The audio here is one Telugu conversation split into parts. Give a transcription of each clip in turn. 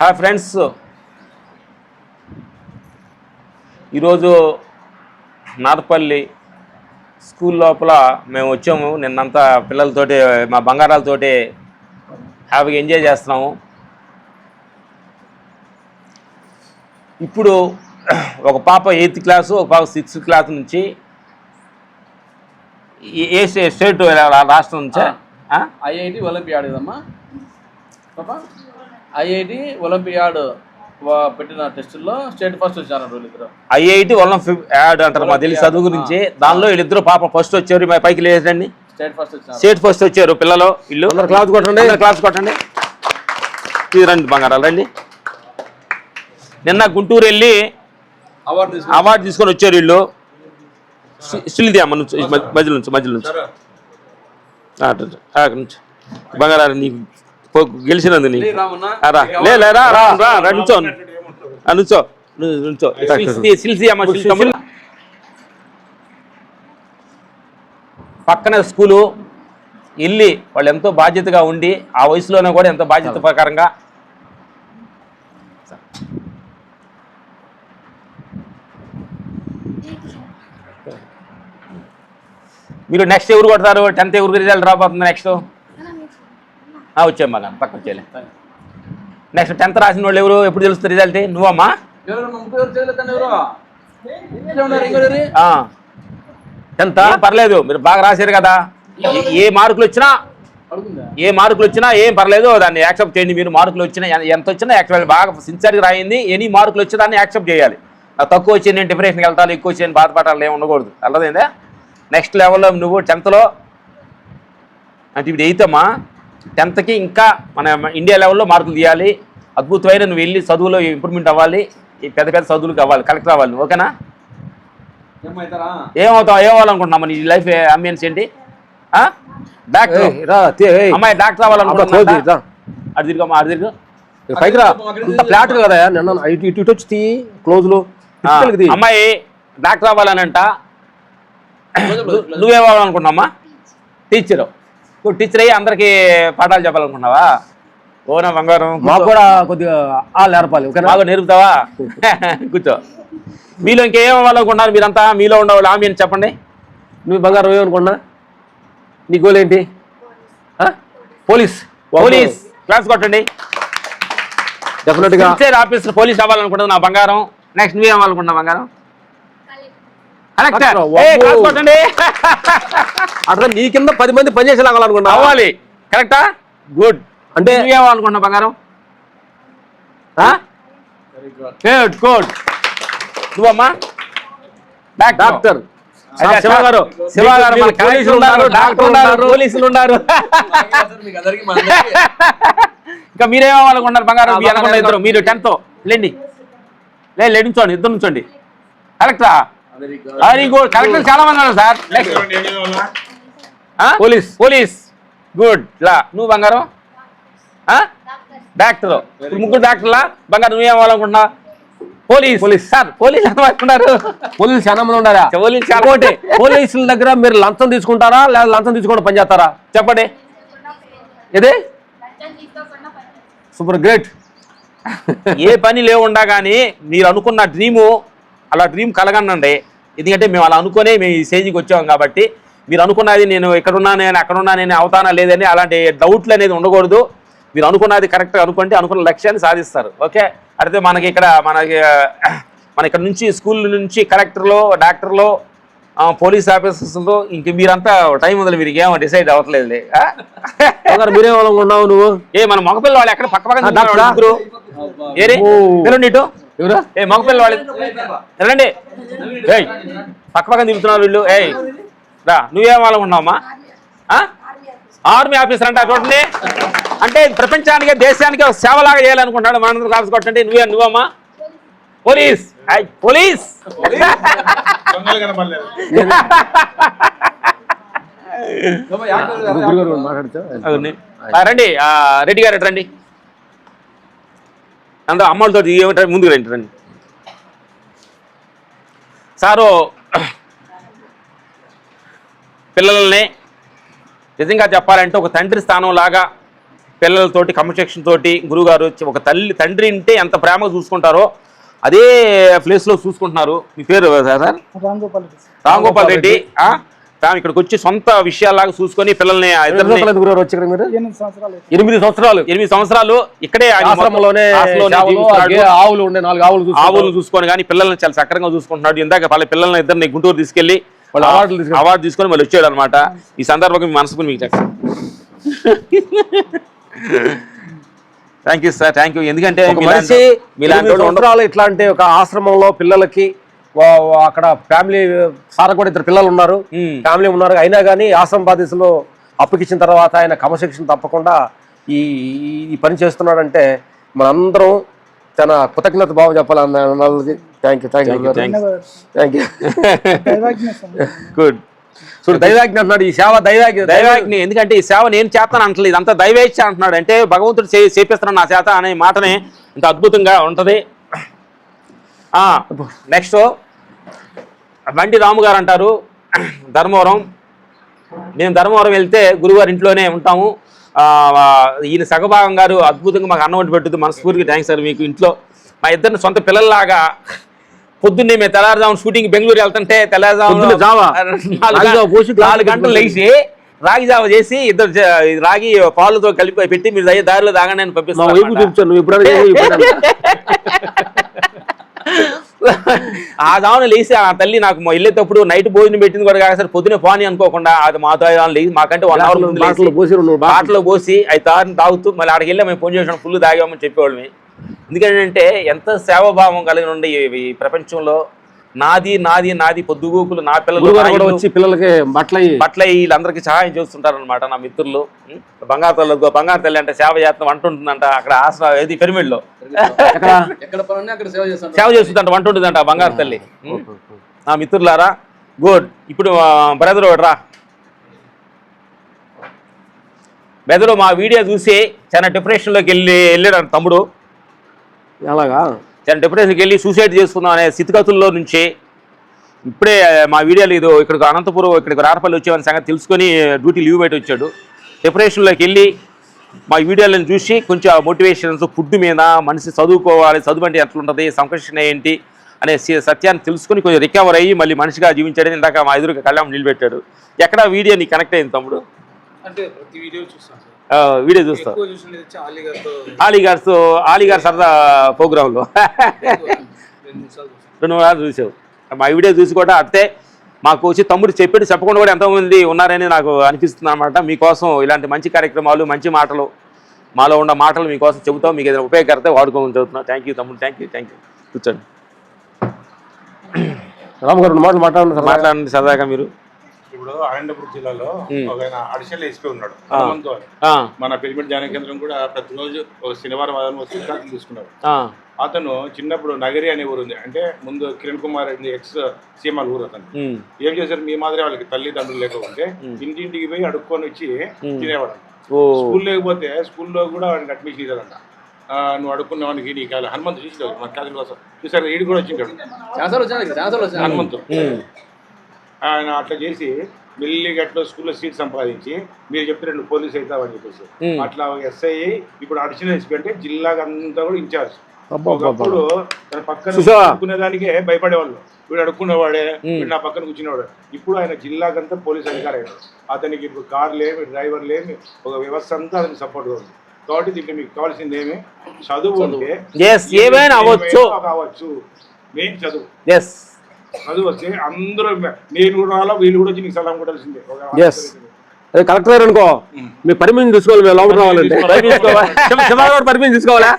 Hi friends. ఈరోజు నాదపల్లి స్కూల్ లోపల మేము వచ్చాము. నిన్నంతా పిల్లలతోటి మా బంగారాలతోటి హ్యాపీగా ఎంజాయ్ చేస్తున్నాము. ఇప్పుడు ఒక పాప ఎయిత్ క్లాసు ఒక పాప సిక్స్త్ క్లాస్ నుంచి ఏ- స్టే- స్టేట్ రాష్ట్రం నుంచా? ఐఐటి ఒలింపియాడ్ కదమ్మా ఐఐటి ఒలింపియాడ్ వా- పెట్టిన టెస్టుల్లో స్టేట్ ఫస్ట్ వచ్చారు వీళ్ళిద్దరు. ఐఐటి వల్ల యాడ్ అంటారు మా తెలిసి చదువు గురించి. దానిలో వీళ్ళిద్దరు పాప ఫస్ట్ వచ్చారు. మా పైకి లేదండి స్టేట్ ఫస్ట్ వచ్చారు స్టేట్ ఫస్ట్ వచ్చారు పిల్లలు ఇల్లు. క్లాస్ కొట్టండి. క్లాస్ కొట్టండి. ఇది రండి బంగారాలు రండి. నిన్న గుంటూరు వెళ్ళి అవార్డు అవార్డు తీసుకొని వచ్చారు వీళ్ళు. స్టిల్ది అమ్మ నుంచి మధ్య- మధ్యలో నుంచి మధ్యలో నుంచి. నుంచి. బంగారాలు నీకు పో- గెలిచినందు నీకు. రామన్నా ఆ, రా. నుంచో. నుంచో. నుంచో. పక్కన స్కూలు వెళ్ళి వాళ్ళు ఎంతో బాధ్యతగా ఉండి ఆ వయసులోనే కూడా ఎంతో బాధ్యత ప్రకారంగా. మీరు నెక్స్ట్ ఎవరు కొడతారు? టెన్త్ ఎవరికి రిజల్ట్ రాబోతుంది నెక్స్ట్ వచ్చాం బాగా పక్క వచ్చేలే నెక్స్ట్ టెన్త్ రాసిన వాళ్ళు ఎవరు? ఎప్పుడు తెలుస్తుంది రిజల్ట్ నువ్వమ్మా? టెన్త్ పర్లేదు మీరు బాగా రాశారు కదా. ఏ- మార్కులు వచ్చినా ఏ మార్కులు వచ్చినా ఏం పర్లేదు దాన్ని యాక్సెప్ట్ చేయండి మీరు. మార్కులు వచ్చినా ఎంత వచ్చినా యాక్సెప్ట్ బాగా సిన్సియర్గా రాయింది ఎనీ మార్కులు వచ్చి దాన్ని యాక్సెప్ట్ చేయాలి. నాకు తక్కువ వచ్చి నేను డిప్రెషన్కి వెళ్తాను ఎక్కువ వచ్చి నేను బాధపడాలి ఏమి ఉండకూడదు. అర్థమైందా? నెక్స్ట్ లెవెల్లో నువ్వు టెన్త్లో అంటే ఇప్పుడు ఎయిత్ అమ్మా టెన్త్కి ఇంకా మన ఇండియా లెవెల్లో మార్కులు తీయాలి. అద్భుతమైన నువ్వు వెళ్ళి చదువులో ఇంప్రూవ్మెంట్ అవ్వాలి. ఈ పెద్ద పెద్ద చదువులకు అవ్వాలి కలెక్టర్ అవ్వాలి నువ్వు, ఓకేనా? ఏమవుతావు ఏమవ్వాలనుకుంటున్నావు? నీ లైఫ్ అంబియన్స్ ఏంటి? డాక్టర్. అమ్మాయి డాక్టర్ అబ్బా, తోది, అవ్వాలనుకుంటున్నా రా. అటు తిరుగు అటు తిరుగు. ఇక పైకి రా. అంత ఫ్లాట్ కదా నిన్న ఇటు ఇటు ఇటు వచ్చి తీ క్లోజ్లు ఆ, అమ్మాయి డాక్టర్ అవ్వాలనంట. నువ్వేమవ్వాలనుకున్నావమ్మా టీచరు నువ్వు టీచర్ అయ్యి అందరికి పాఠాలు చెప్పాలనుకున్నావా ఓనా బంగారం మాకు కూడా కొద్దిగా ఆ నేర్పాలి బాగా నేర్పుతావా? కూర్చో. మీలో ఇంకేం అవ్వాలనుకున్నారు మీరంతా మీలో ఉండేవాళ్ళు ఆమె అని చెప్పండి. నువ్వు బంగారం ఏమనుకున్నా నీ గోల్ ఏంటి? పోలీస్. పోలీస్. క్లాస్ కొట్టండి. డెఫినెట్గా. సిన్సియర్ ఆఫీసర్ పోలీస్ అవ్వాలనుకుంటున్నా నా బంగారం. నెక్స్ట్ నువ్వు అవ్వాలనుకుంటున్నా బంగారం కలెక్టర్ కలెక్టర్, ఏ, క్లాస్ వామ్మో. కొట్టండి అట్లా నీ కింద పది మంది పనిచేసేలాగాలనుకున్నా అవ్వాలి కరెక్టా గుడ్. అంటే నువ్వేమనుకుంటున్నా బంగారం? Good good good. నువ్వమ్మా? Doctor. Doctor. అదే శివ గారు శివ గారు మన పోలీసులు ఉన్నారు డాక్టర్ ఉన్నారు. పోలీసులు ఉన్నారు. ఇంకా మీరేమనుకుంటున్నారు బంగారం? ఇద్దరు. మీరు టెన్త్. లేండి. లే లేడించోండి ఇద్దరు నుంచోండి కరెక్టా వెరీ గుడ్ గుడ్ కరెక్టర్ చాలా మంది ఉన్నారు సార్. ఆ? పోలీస్. పోలీస్. గుడ్ లా. నువ్వు బంగారం? ఆ? డాక్టర్ ముగ్గురు డాక్టర్లా బంగారం నువ్వేం అవ్వాలనుకుంటున్నా? పోలీస్. పోలీస్. సార్ పోలీస్ అనుకుంటున్నారు పోలీసులు చాలా మంది ఉండారా పోలీస్ ఇంకోటి పోలీసుల దగ్గర మీరు లంచం తీసుకుంటారా? లేదా లంచం తీసుకోకుండా పని చేస్తారా? చెప్పండి. ఇదే సూపర్ గ్రేట్. ఏ పని లేవుండా కానీ మీరు అనుకున్న డ్రీము అలా డ్రీమ్ కలగనండి. ఎందుకంటే మేము అలా అనుకునే మేము ఈ స్టేజ్కి వచ్చాం కాబట్టి మీరు అనుకున్నది నేను ఎక్కడున్నా నేను అక్కడున్నా నేను అవుతానా లేదని అలాంటి డౌట్లు అనేది ఉండకూడదు. మీరు అనుకున్నది కరెక్ట్గా అనుకుంటే అనుకున్న లక్ష్యాన్ని సాధిస్తారు. ఓకే? అయితే మనకి ఇక్కడ మనకి మన ఇక్కడ నుంచి స్కూల్ నుంచి కలెక్టర్లో డాక్టర్లో పోలీస్ ఆఫీసర్స్లో ఇంక మీరంతా టైం వదిలి మీరు ఏమో డిసైడ్ అవ్వట్లేదులే. ఆ? మీరేమనుకున్నావు నువ్వు? ఏ మన మగపిల్ల వాళ్ళు ఎక్కడ పక్క పక్కన ఎవరా? ఏ మగపిల్ల వాళ్ళు. రండి ఏయ్ పక్క పక్కన దిగుతున్నారు వీళ్ళు. ఏయ్ రా నువ్వేం వాళ్ళకున్నావమ్మా ఆర్మీ ఆఫీసర్ అంట చూడండి. అంటే ప్రపంచానికి దేశానికి ఒక సేవలాగా చేయాలనుకుంటాడు మనందరూ కాల్సి కొట్టండి. నువ్వే నువ్వమ్మా? పోలీస్ ఐ పోలీస్ రండి. ఆ, రెడ్డి గారు రండి. అందరూ అమ్మలతో ఏమంటారు ముందుకు రండి రండి. సారు పిల్లల్ని నిజంగా చెప్పాలంటే ఒక తండ్రి స్థానం లాగా పిల్లలతోటి క్రమశిక్షణ తోటి గురుగారు వచ్చి ఒక తల్లి తండ్రి ఉంటే ఎంత ప్రేమగా చూసుకుంటారో అదే ప్లేస్లో చూసుకుంటున్నారు. మీ పేరు సార్? రామ్ గోపాల్ రెడ్డి. తాను ఇక్కడికి వచ్చి సొంత విషయాలాగా చూసుకొని పిల్లల్ని ఎనిమిది సంవత్సరాలు. ఎనిమిది సంవత్సరాలు. ఇక్కడే ఆవులు ఉండే నాలుగు ఆవులు. ఆవులను చూసుకొని కానీ పిల్లల్ని చాలా సక్రంగా చూసుకుంటున్నాడు. ఇందాక వాళ్ళ పిల్లల్ని ఇద్దరిని గుంటూరు తీసుకెళ్ళి అవార్డు తీసుకొని మళ్ళీ వచ్చాడు అనమాట ఈ సందర్భంగా మీ మనసుకుని మీకు చెప్తాను thank you sir thank you ఎందుకంటే ఇట్లాంటి ఒక ఆశ్రమంలో పిల్లలకి అక్కడ ఫ్యామిలీ సార్ కూడా ఇద్దరు పిల్లలు ఉన్నారు. ఫ్యామిలీ ఉన్నారు. అయినా కానీ ఆశ్రమ బాధితులు అప్పగిచ్చిన తర్వాత ఆయన క్రమశిక్షణ తప్పకుండా ఈ ఈ- పని చేస్తున్నాడంటే మనందరం తన కృతజ్ఞత భావం చెప్పాలి thank you thank you. Thank you. Good చూడు దైవాజ్ఞ అంటున్నాడు. ఈ సేవ దైవాజ్ఞ దైవాజ్ఞ ఎందుకంటే ఈ సేవ నేను చేస్తాను అంటలేదు. ఇదంతా దైవేచ్ఛ అంటున్నాడు. అంటే భగవంతుడు చే చేపిస్తున్నాడు నా చేత అనే మాటనే ఇంత అద్భుతంగా ఉంటది. నెక్స్ట్ బండి రాము గారు అంటారు ధర్మవరం. మేము ధర్మవరం వెళ్తే గురువారి ఇంట్లోనే ఉంటాము. ఈయన సగభాగం గారు అద్భుతంగా మాకు అన్నం వండి పెట్టుద్ది మనస్ఫూర్తిగా థ్యాంక్స్ సార్ మీకు ఇంట్లో. మా ఇద్దరిని సొంత పిల్లల్లాగా పొద్దున్నే మేము తెల్లారుజాము షూటింగ్ బెంగళూరు వెళ్తుంటే తెల్లారుజాము? నాలుగు గంటలు లేచి రాగి జావ చేసి ఇద్దరు రాగి పాలతో కలిపి పెట్టి మీరు దారిలో తాగండి అని పంపిస్తాను ఆ జామున లేచి ఆ తల్లి నాకు మా వెళ్ళేటప్పుడు నైట్ భోజనం పెట్టింది కూడా కాదు సార్ పొద్దునే పోనీ అనుకోకుండా అది మాతో లేచి మాకంటే వన్ అవర్ ముందు బాటలో లేచి పోసి బాటలు. పోసి అవి తారిని తాగుతూ మళ్ళీ అక్కడికి వెళ్ళి మేము ఫోన్ చేసాం ఫుల్ తాగామని చెప్పేవాళ్ళమే. ఎందుకంటే ఎంత సేవాభావం కలిగి ఉండే ఈ ప్రపంచంలో నాది నాది నాది పొద్దుగూకులు నా పిల్లలు వచ్చి పిల్లలకి బట్టలు అయ్యి పట్ల వీళ్ళందరికీ సహాయం చేస్తుంటారు అనమాట నా మిత్రులు? బంగారు తల్లి బంగారు తల్లి అంటే సేవ చేస్తాం అంటుంటుందంట అక్కడ ఆసన ఏది? పిరమిడ్లో ఎక్కడ? ఎక్కడ పని ఉన్నా అక్కడ సేవ చేస్తుందంట వంట ఉంటుందంట ఆ బంగారు తల్లి? నా మిత్రులారా గుడ్. ఇప్పుడు బ్రదర్ రా. బెదరు మా వీడియో చూసి చాలా డిప్రెషన్లోకి వెళ్ళి వెళ్ళాడు తమ్ముడు. అలాగా తన డిప్రెషన్కి వెళ్ళి సూసైడ్ చేసుకుందాం అనే స్థితిగతుల్లో నుంచే ఇప్పుడే మా వీడియోలు ఇది ఇక్కడికి అనంతపురం ఇక్కడికి రారపల్లి వచ్చేవని సంగతి తెలుసుకొని డ్యూటీ లీవ్ పెట్టి వచ్చాడు. డిప్రెషన్లోకి వెళ్ళి మా వీడియోలను చూసి కొంచెం మోటివేషన్స్ ఫుడ్ మీద మనిషి చదువుకోవాలి చదువు అంటే ఎట్లుంటుంది సంకర్షణ ఏంటి అనే సత్యాన్ని తెలుసుకొని కొంచెం రికవర్ అయ్యి మళ్ళీ మనిషిగా జీవించాడని ఇందాక మా ఎదురుగా కళ్యాణం నిలబెట్టాడు. ఎక్కడ వీడియో నీ కనెక్ట్ అయింది తమ్ముడు? అంటే ప్రతి వీడియో చూస్తాను. వీడియో చూస్తావు ఎక్కువ చూసినది వచ్చి అలీ గారితో. ఆలీ గారితో ఆలీ గారి సరదా ప్రోగ్రాంలో. రెండు రెండు వారాలు చూసావు. మా వీడియో చూసి కూడా అంతే మాకు వచ్చి తమ్ముడు చెప్పాడు చెప్పకుండా కూడా ఎంతోమంది ఉన్నారని నాకు అనిపిస్తుంది అనమాట మీకోసం ఇలాంటి మంచి కార్యక్రమాలు మంచి మాటలు మాలో ఉన్న మాటలు మీకోసం చెబుతాం. మీకు ఏదైనా ఉపయోగకరితే వాడుకోమని చెబుతున్నాం. థ్యాంక్ యూ తమ్ముడు. థ్యాంక్ యూ థ్యాంక్ యూ కూర్చోండి. రామ్ గారు మాటలు మాట్లాడండి మాట్లాడండి సరదాగా మీరు. ఇప్పుడు అనంతపురం జిల్లాలో. ఒక ఆయన అడిషనల్ ఎస్పీ ఉన్నాడు. ఆ. హనుమంతు అని. ఆ, మన పిరమిడ్ ధ్యాన కేంద్రం కూడా ప్రతిరోజు ఒక శనివారం ఆదివారం వచ్చి తీసుకున్నాడు ఆ, అతను చిన్నప్పుడు నగరి అనే ఊరు ఉంది. అంటే ముందు కిరణ్ కుమార్ రెడ్డి ఎక్స్ సీఎంఆర్ ఊరు అతను. ఉమ్, ఏం చేశారు? మీ మాదిరి వాళ్ళకి తల్లిదండ్రులు లేకపోతే ఇంటింటికి పోయి అడుక్కొని వచ్చి తినేవాడు ఓ. స్కూల్ లేకపోతే స్కూల్లో కూడా వాడికి అడ్మిషన్ ఇచ్చారంట. నువ్వు అడుక్కున్న వానికి నీకు కాదు. హనుమంతు చూసి మన క్లాసుల కోసం చూసారు? ఈడు కూడా వచ్చింటాడు. ఛాన్సర్ వచ్చాను ఛాన్సర్ వచ్చాను హనుమంతు. ఉమ్, ఆయన అట్లా చేసి మెల్లిగా అట్లా స్కూల్లో సీట్ సంపాదించి మీరు చెప్తే రెండు పోలీస్ అవుతావని చెప్పేసి. అట్లా ఎస్ఐ ఇప్పుడు అడిషనల్ ఎస్పీ అంటే జిల్లాకి అంతా కూడా ఇన్ఛార్జ్. ఒకప్పుడు తన పక్కన? దానికే భయపడేవాళ్ళు. వీడు అడుక్కునేవాడే వీడు నా పక్కన కూర్చునేవాడు. ఇప్పుడు ఆయన జిల్లాకంతా పోలీస్ అధికారి అయ్యాడు అతనికి ఇప్పుడు కార్లు ఏమి డ్రైవర్లు ఏమి ఒక వ్యవస్థ అంతా అతనికి సపోర్ట్గా ఉంది. కాబట్టి దీంట్లో మీకు కావాల్సింది ఏమి? చదువు ఉంటే ఏమైనా అవ్వచ్చు. కావచ్చు. మెయిన్ చదువు. చదువు వస్తే అందరూ నేను కూడా రాలా వీళ్ళు కూడా వచ్చి నీకు సలాం కొట్టాల్సిందే. కలెక్టర్ గారు అనుకో మీ పర్మిషన్ తీసుకోవాలి మేము లోపల రావాలంటే. పర్మిషన్ తీసుకోవాలా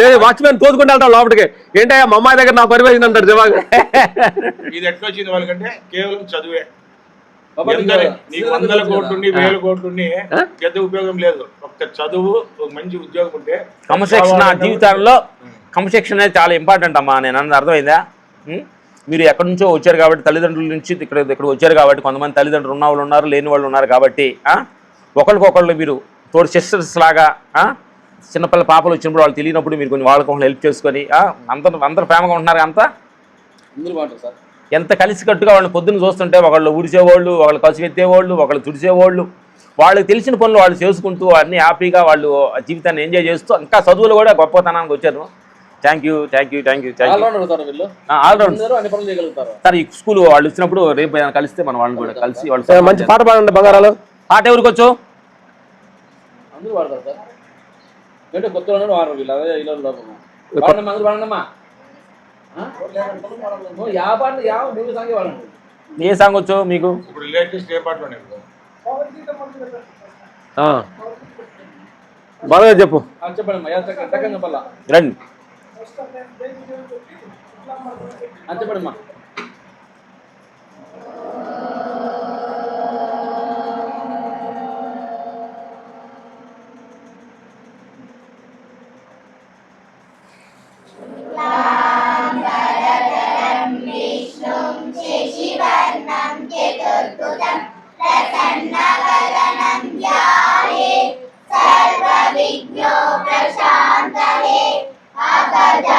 లేదు వాచ్మెన్ తోసుకుంటే వెళ్తాం లోపలికి. ఏంటయ్యా మా అమ్మాయి దగ్గర నా పర్మిషన్ అంటారు జవాబు ఇది ఎట్లా వచ్చింది వాళ్ళకంటే కేవలం చదువే. నీకు వందల కోట్లుండి వేల కోట్లుండి పెద్ద ఉపయోగం లేదు. ఒక్క చదువు ఒక మంచి ఉద్యోగం ఉంటే క్రమశిక్షణ జీవితాల్లో క్రమశిక్షణ అనేది చాలా ఇంపార్టెంట్ అమ్మా. నేను అన్నది అర్థమైందా? మీరు ఎక్కడి నుంచో వచ్చారు కాబట్టి తల్లిదండ్రుల నుంచి ఇక్కడ ఇక్కడ వచ్చారు కాబట్టి కొంతమంది తల్లిదండ్రులు ఉన్న వాళ్ళు ఉన్నారు లేని వాళ్ళు ఉన్నారు కాబట్టి? ఒకరికొకళ్ళు మీరు తోడు సిస్టర్స్ లాగా? చిన్నపిల్ల పాపలు వచ్చినప్పుడు వాళ్ళు తెలియనప్పుడు మీరు కొన్ని వాళ్ళకి హెల్ప్ చేసుకొని? అందరూ అందరూ ప్రేమగా ఉంటున్నారు అంతా ఎంత కలిసికట్టుగా వాళ్ళని పొద్దున్న చూస్తుంటే ఒకళ్ళు ఊడిచేవాళ్ళు ఒకళ్ళు కసు ఎత్తేవాళ్ళు ఒకళ్ళు తుడిచేవాళ్ళు వాళ్ళకి తెలిసిన పనులు వాళ్ళు చేసుకుంటూ అన్ని హ్యాపీగా వాళ్ళు జీవితాన్ని ఎంజాయ్ చేస్తూ ఇంకా చదువులు కూడా గొప్పతనానికి వచ్చారు thank you thank you thank you thank you all round అందరూ అన్ని పనులు చేయగలుగుతారు? సార్ ఈ స్కూల్ వాళ్ళు వచ్చినప్పుడు రేపు కలిస్తే మనం వాళ్ళని కూడా కలిసి సరే, వాళ్ళు మంచి పాట పాడండి బంగారాలు. ఆట ఎవరికి వచ్చు? పాట సాంగే ఏ సాంగ్ వచ్చు మీకు? ఇప్పుడు లేటెస్ట్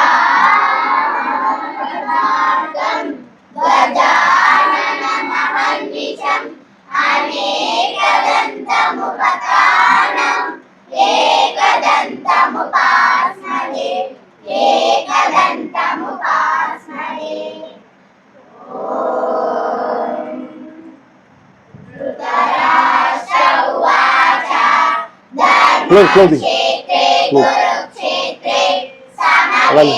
ఏ పాటలు ఉన్నాయి ఇప్పుడు? ఆ. బాగా చెప్పు ఆ, చెప్పండి అమ్మా యా చక్క- చక్కగా చెప్పాలా రండి ఆ, చెప్పండి అమ్మా క్లోజ్ క్లోజింగ్ క్లోజ్ అలాగే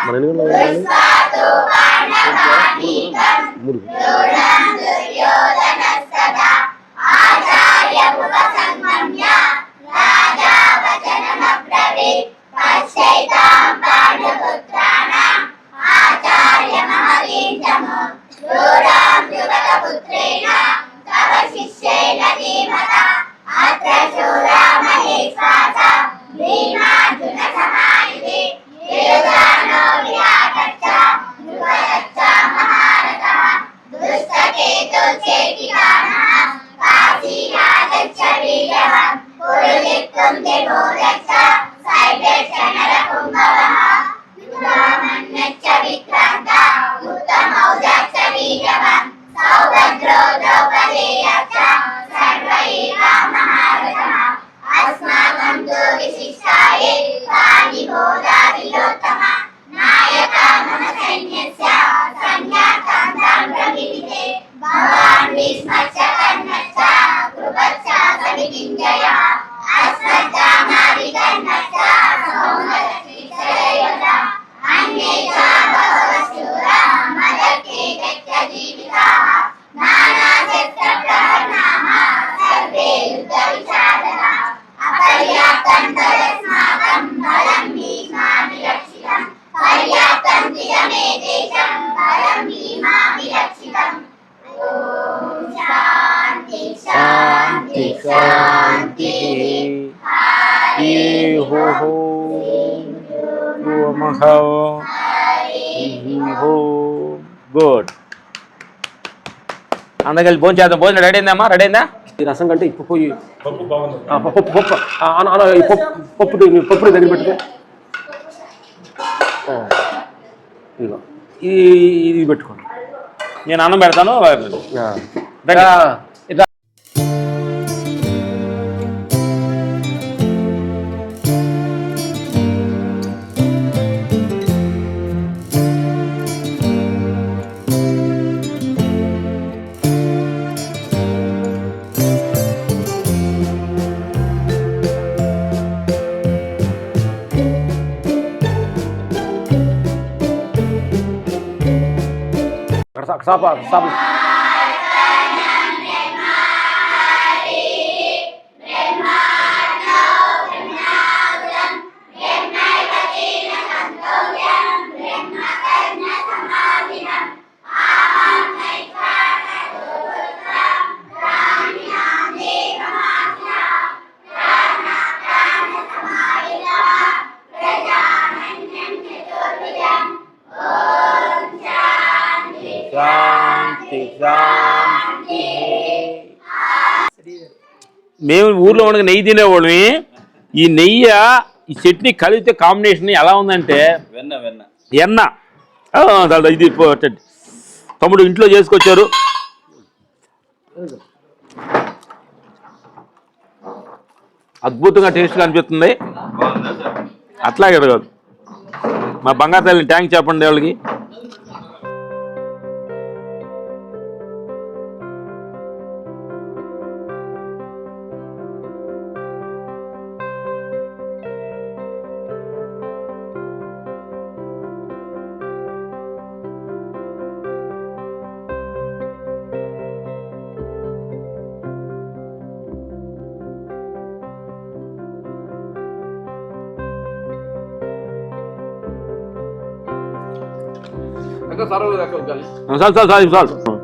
మన ఎన్ని గంటలకు విస్మర్శ కన్నచ్చ కృపచ్చ సమితింజయా আপনার హో హో గుడ్ అందరికెళ్ళి భోజనం చేద్దాం. భోజనం రెడీ అయిందమ్మా రెడీ అయిందా? ఈ రసం కంటే పోయి పప్పు పప్పు పప్పు ఈ పప్పు పప్పు పప్పు దగ్గర పెట్టుకో. ఇదిగో. ఈ ఇది పెట్టుకోండి నేను అన్నం పెడతాను. ఆ. రండి. మేము ఊర్లో ఉండగా నెయ్యి తినేవాళ్ళమి. ఈ నెయ్యి ఈ చట్నీ కలిపితే కాంబినేషన్ ఎలా ఉందంటే ఎన్న. ఇది. తమ్ముడు ఇంట్లో చేసుకొచ్చారు. అద్భుతంగా టేస్ట్గా అనిపిస్తుంది. అట్లాగే కాదు. మా బంగారు తల్లిని ట్యాంక్ చెప్పండి వాళ్ళకి. అక్క సరవలేదు అక్క చాలు చాలు చాలు చాలు